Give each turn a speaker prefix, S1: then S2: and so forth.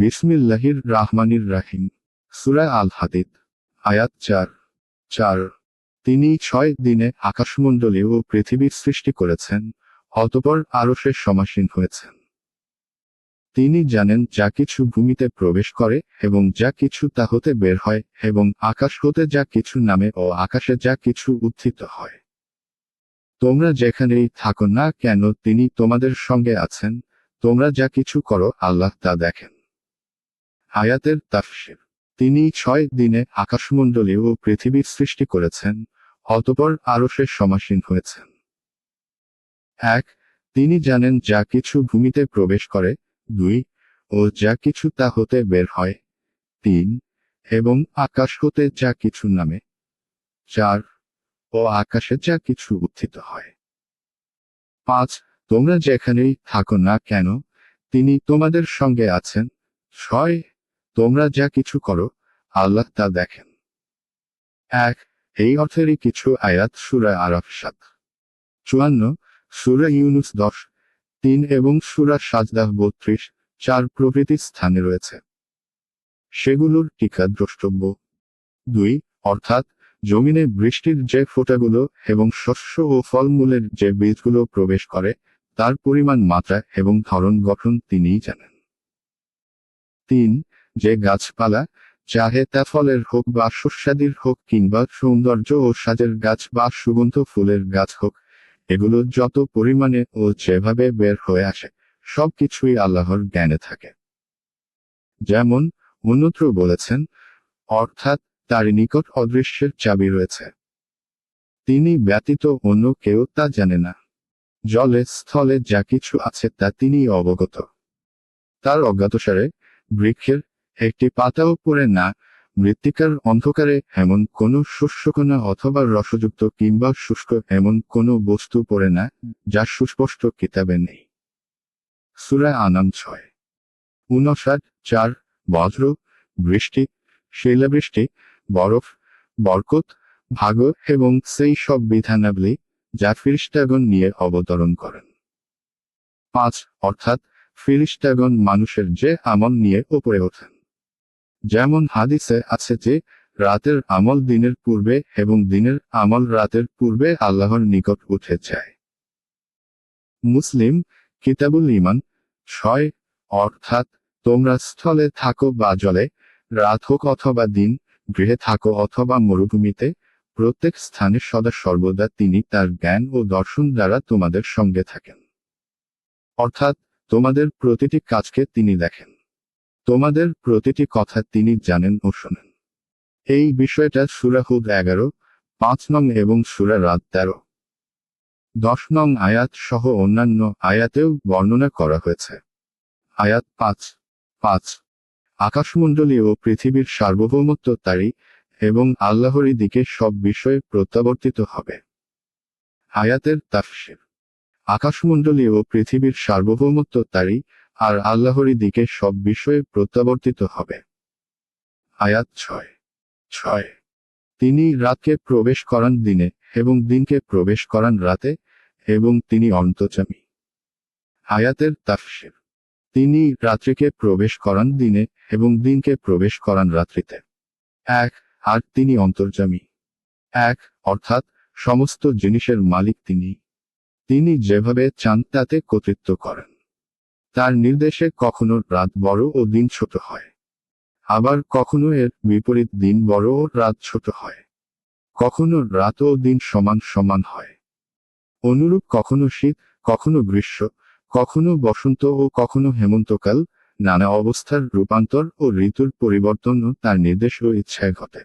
S1: বিসমিল্লাহির রাহমানির রাহিম। সুরা আল হাদিদ আয়াত চার। চার। তিনি ছয় দিনে আকাশমণ্ডলী ও পৃথিবীর সৃষ্টি করেছেন, অতপর আরও সে সমাসীন হয়েছেন। তিনি জানেন যা কিছু ভূমিতে প্রবেশ করে এবং যা কিছু তা হতে বের হয় এবং আকাশ হতে যা কিছু নামে ও আকাশে যা কিছু উত্থিত হয়। তোমরা যেখানেই থাকো না কেন তিনি তোমাদের সঙ্গে আছেন, তোমরা যা কিছু করো আল্লাহ তা দেখেন। আয়াতের তাফসির। তিনি ছয় দিনে আকাশমণ্ডলী ও পৃথিবীর সৃষ্টি করেছেন, অতপর আরও সে সমাসীন হয়েছেন। এক, তিনি জানেন যা কিছু ভূমিতে প্রবেশ করে, দুই, ও যা কিছু তা হতে বের হয়, তিন, এবং আকাশ হতে যা কিছু নামে, চার, ও আকাশে যা কিছু উত্থিত হয়। পাঁচ, তোমরা যেখানেই থাকো না কেন, তিনি তোমাদের সঙ্গে আছেন, ছয় তোমরা যা কিছু করো, আল্লাহ তা দেখেন। এক, এই অর্থেরই কিছু আয়াত সুরা আরফ সাত চুয়ান্ন, সুরা ইউনুস দশ, তিন এবং সুরা সাজদাহ বত্রিশ, চার প্রভৃতি স্থানে রয়েছে। সেগুলোর টিকা দ্রষ্টব্য। দুই, অর্থাৎ, জমিনে বৃষ্টির যে ফোঁটাগুলো এবং শস্য ও ফলমূলের যে বীজগুলো প্রবেশ করে, তার পরিমাণ, মাত্রা এবং ধরন গঠন তিনিই জানেন। তিন যে গাছপালা, চাহে তা ফলের হোক বা শস্যাদির হোক কিংবা সৌন্দর্য ও সাজের গাছ বা সুগন্ধ ফুলের গাছ হোক, এগুলো যত পরিমাণে ও যেভাবে বের হয়ে আসে, সবকিছুই আল্লাহর জ্ঞানে থাকে। যেমন, অন্যত্র বলেছেন, অর্থাৎ তার নিকট অদৃশ্যের চাবি রয়েছে। তিনি ব্যতীত অন্য কেউ তা জানে না। জলে, স্থলে যা কিছু আছে তা তিনি অবগত। তার অজ্ঞাতসারে বৃক্ষের একটি পাতাও পড়ে না, মৃত্তিকার অন্ধকারে এমন কোনো শস্যকণা অথবা রসযুক্ত কিংবা শুষ্ক এমন কোনো বস্তু পড়ে না, যা সুস্পষ্ট কিতাবে নেই। সুরা আনাম ছয়। উনষাট, চার, বজ্র, বৃষ্টি, শিলাবৃষ্টি, বরফ, বরকত, ভাগ এবং সেই সব বিধানাবলী যা ফিরিস্টাগণ নিয়ে অবতরণ করেন। পাঁচ, অর্থাৎ ফিরিস্টাগণ মানুষের যে আমল নিয়ে ওপরে ওঠেন। যেমন হাদিসে আছে যে, রাতের আমল দিনের পূর্বে এবং দিনের আমল রাতের পূর্বে আল্লাহর নিকট উঠে যায়। মুসলিম, কিতাবুল ইমান ছয়, অর্থাৎ তোমরা স্থলে থাকো বা জলে, রাত হোক অথবা দিন, গৃহে থাকো অথবা মরুভূমিতে, প্রত্যেক স্থানে সদা সর্বদা তিনি তার জ্ঞান ও দর্শন দ্বারা তোমাদের সঙ্গে থাকেন। অর্থাৎ তোমাদের প্রতিটি কাজকে তিনি দেখেন। তোমাদের প্রতিটি কথা তিনি জানেন ও শোনেন। এই বিষয়টা সুরাহুদ এগারো, পাঁচ নং এবং সুরা রাত তেরো। দশ নং আয়াত সহ অন্যান্য আয়াতেও বর্ণনা করা হয়েছে। আয়াত পাঁচ পাঁচ। আকাশমণ্ডলী ও পৃথিবীর সার্বভৌমত্ব তারই এবং আল্লাহরই দিকে সব বিষয়ে প্রত্যাবর্তিত হবে। আয়াতের তাফসির। আকাশমণ্ডলী ও পৃথিবীর সার্বভৌমত্ব তারই আর আল্লাহরই দিকে সব বিষয়ে প্রত্যাবর্তিত হবে। আয়াত ছয়। ছয়। তিনি রাতকে প্রবেশ করান দিনে এবং দিনকে প্রবেশ করান রাতে এবং তিনি অন্তচামী আয়াতের তাফসির। তিনি রাত্রিকে প্রবেশ করান দিনে এবং দিনকে প্রবেশ করান রাত্রিতে। এক, আর তিনি অন্তর্জামী এক, অর্থাৎ সমস্ত জিনিসের মালিক তিনি। তিনি যেভাবে চান তাতে কর্তৃত্ব করেন। তার নির্দেশে কখনো রাত বড় ও দিন ছোট হয়। আবার কখনো এর বিপরীত দিন বড় ও রাত ছোট হয়। কখনো রাত ও দিন সমান সমান হয়। অনুরূপ কখনো শীত, কখনো গ্রীষ্ম, কখনো বসন্ত ও কখনো হেমন্তকাল, নানা অবস্থার রূপান্তর ও ঋতুর পরিবর্তনও তার নির্দেশ ও ইচ্ছায় ঘটে।